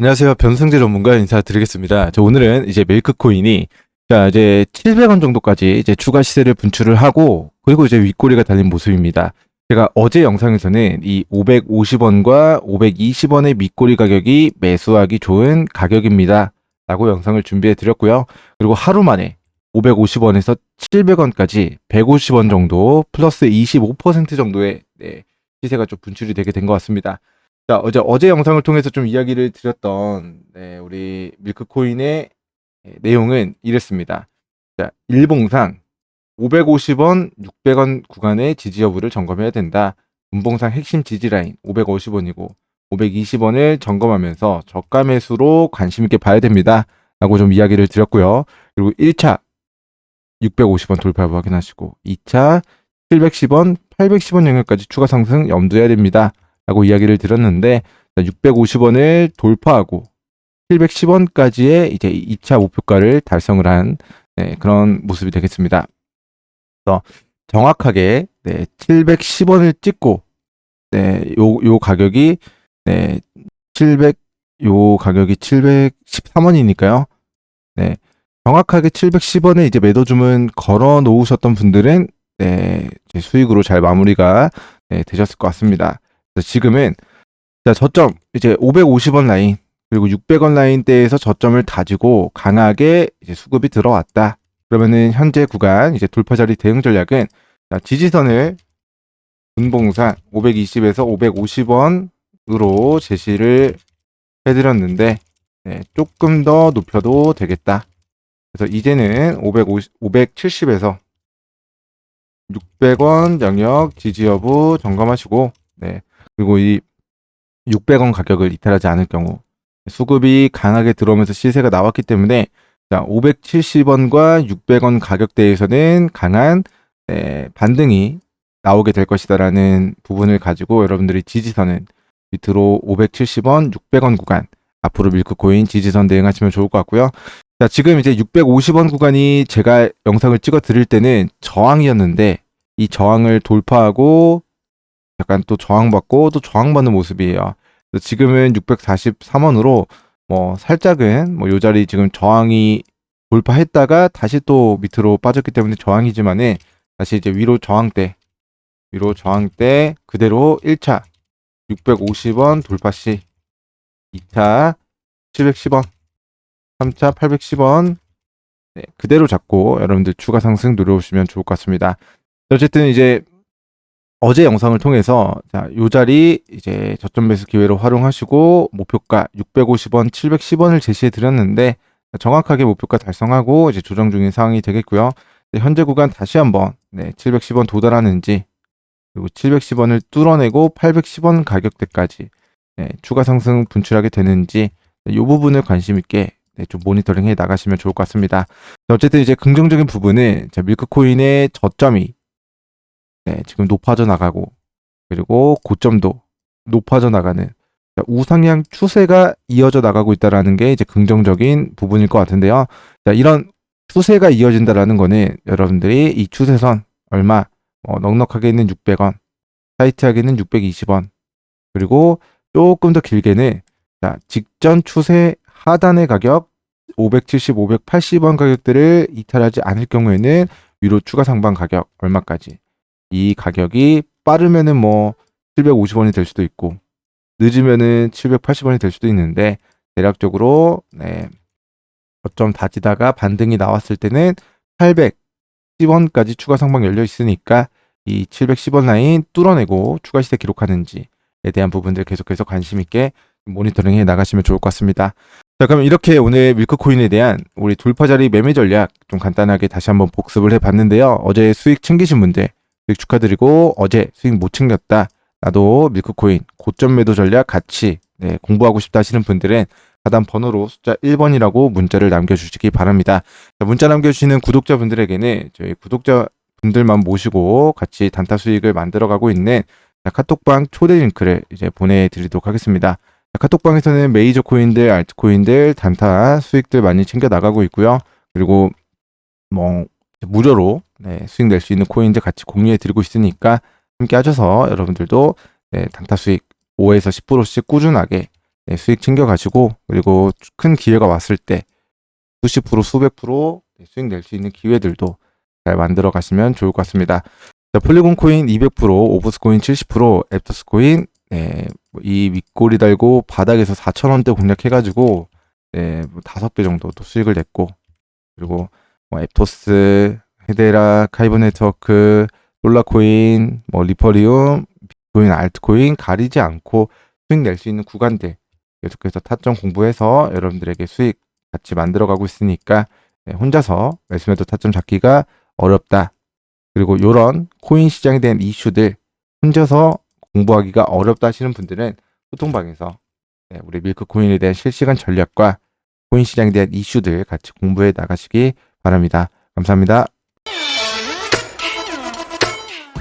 안녕하세요. 변승재 전문가 인사드리겠습니다. 저 오늘은 이제 밀크코인이 자, 이제 700원 정도까지 이제 추가 시세를 분출을 하고 그리고 이제 윗꼬리가 달린 모습입니다. 제가 어제 영상에서는 이 550원과 520원의 밑꼬리 가격이 매수하기 좋은 가격입니다. 라고 영상을 준비해 드렸고요. 그리고 하루 만에 550원에서 700원까지 150원 정도 플러스 25% 정도의 네, 시세가 좀 분출이 되게 된 것 같습니다. 자, 어제, 어제 영상을 통해서 좀 이야기를 드렸던, 네, 우리 밀크코인의 예, 내용은 이랬습니다. 자, 일봉상 550원, 600원 구간의 지지 여부를 점검해야 된다. 분봉상 핵심 지지 라인 550원이고 520원을 점검하면서 저가 매수로 관심 있게 봐야 됩니다. 라고 좀 이야기를 드렸고요. 그리고 1차 650원 돌파 확인하시고 2차 710원, 810원 영역까지 추가 상승 염두해야 됩니다. 라고 이야기를 드렸는데 650원을 돌파하고 710원까지의 이제 2차 목표가를 달성을 한 네, 그런 모습이 되겠습니다. 그래서 정확하게 네, 710원을 찍고 네, 요, 요 가격이 네, 700, 요 가격이 713원이니까요. 네, 정확하게 710원에 이제 매도 주문 걸어 놓으셨던 분들은 네, 수익으로 잘 마무리가 네, 되셨을 것 같습니다. 지금은 자, 저점 이제 550원 라인 그리고 600원 라인대에서 저점을 다지고 강하게 이제 수급이 들어왔다. 그러면은 현재 구간 이제 돌파 자리 대응 전략은 자, 지지선을 분봉상 520에서 550원으로 제시를 해드렸는데 네, 조금 더 높여도 되겠다. 그래서 이제는 550, 570에서 600원 영역 지지 여부 점검하시고 네, 그리고 이 600원 가격을 이탈하지 않을 경우 수급이 강하게 들어오면서 시세가 나왔기 때문에 자, 570원과 600원 가격대에서는 강한 네, 반등이 나오게 될 것이다라는 부분을 가지고 여러분들이 지지선은 밑으로 570원, 600원 구간 앞으로 밀크코인 지지선 대응하시면 좋을 것 같고요. 자, 지금 이제 650원 구간이 제가 영상을 찍어 드릴 때는 저항이었는데 이 저항을 돌파하고 약간 또 저항받고 또 저항받는 모습이에요. 지금은 643원으로 뭐 살짝은 뭐 요 자리 지금 저항이 돌파했다가 다시 또 밑으로 빠졌기 때문에 저항이지만은 다시 이제 위로 저항대 위로 저항대 그대로 1차 650원 돌파 시 2차 710원 3차 810원 네, 그대로 잡고 여러분들 추가 상승 노려보시면 좋을 것 같습니다. 어쨌든 이제 어제 영상을 통해서 자, 요 자리 이제 저점 매수 기회로 활용하시고 목표가 650원, 710원을 제시해 드렸는데 정확하게 목표가 달성하고 이제 조정 중인 상황이 되겠고요. 현재 구간 다시 한번 네, 710원 도달하는지 그리고 710원을 뚫어내고 810원 가격대까지 네, 추가 상승 분출하게 되는지 이 부분을 관심 있게 네, 좀 모니터링 해 나가시면 좋을 것 같습니다. 어쨌든 이제 긍정적인 부분은 자, 밀크코인의 저점이 네, 지금 높아져 나가고 그리고 고점도 높아져 나가는 자, 우상향 추세가 이어져 나가고 있다라는 게 이제 긍정적인 부분일 것 같은데요. 자, 이런 추세가 이어진다라는 거는 여러분들이 이 추세선 얼마 어, 넉넉하게 있는 600원, 타이트하게는 620원, 그리고 조금 더 길게는 자, 직전 추세 하단의 가격 570, 580원 가격대를 이탈하지 않을 경우에는 위로 추가 상방 가격 얼마까지 이 가격이 빠르면은 뭐 750원이 될 수도 있고 늦으면은 780원이 될 수도 있는데 대략적으로 네. 어쩜 다지다가 반등이 나왔을 때는 810원까지 추가 상방 열려 있으니까 이 710원 라인 뚫어내고 추가 시세 기록하는지에 대한 부분들 계속해서 관심 있게 모니터링해 나가시면 좋을 것 같습니다. 자, 그럼 이렇게 오늘 밀크코인에 대한 우리 돌파 자리 매매 전략 좀 간단하게 다시 한번 복습을 해 봤는데요. 어제 수익 챙기신 분들 수익 축하드리고 어제 수익 못 챙겼다. 나도 밀크코인 고점 매도 전략 같이 네, 공부하고 싶다 하시는 분들은 하단 번호로 숫자 1번이라고 문자를 남겨주시기 바랍니다. 자, 문자 남겨주시는 구독자분들에게는 저희 구독자분들만 모시고 같이 단타 수익을 만들어가고 있는 카톡방 초대 링크를 이제 보내드리도록 하겠습니다. 카톡방에서는 메이저 코인들, 알트코인들, 단타 수익들 많이 챙겨 나가고 있고요. 그리고 뭐 무료로 네, 수익 낼 수 있는 코인들 같이 공유해 드리고 있으니까 함께 하셔서 여러분들도 네, 단타 수익 5에서 10%씩 꾸준하게 네, 수익 챙겨 가시고 그리고 큰 기회가 왔을 때 수십 프로 수백 프로 네, 수익 낼 수 있는 기회들도 잘 만들어 가시면 좋을 것 같습니다. 자, 폴리곤 코인 200%, 오브스 코인 70%, 앱토스 코인 네, 뭐이 윗골이 달고 바닥에서 4,000원대 공략해가지고 네, 뭐 다섯 배 정도 또 수익을 냈고 그리고 뭐 앱토스, 헤데라, 카이버 네트워크, 솔라코인, 뭐 리퍼리움, 비트코인, 알트코인 가리지 않고 수익 낼 수 있는 구간들 계속해서 타점 공부해서 여러분들에게 수익 같이 만들어가고 있으니까 네, 혼자서 매수매도 타점 잡기가 어렵다. 그리고 이런 코인 시장에 대한 이슈들 혼자서 공부하기가 어렵다 하시는 분들은 소통방에서 네, 우리 밀크 코인에 대한 실시간 전략과 코인 시장에 대한 이슈들 같이 공부해 나가시기 바랍니다. 감사합니다.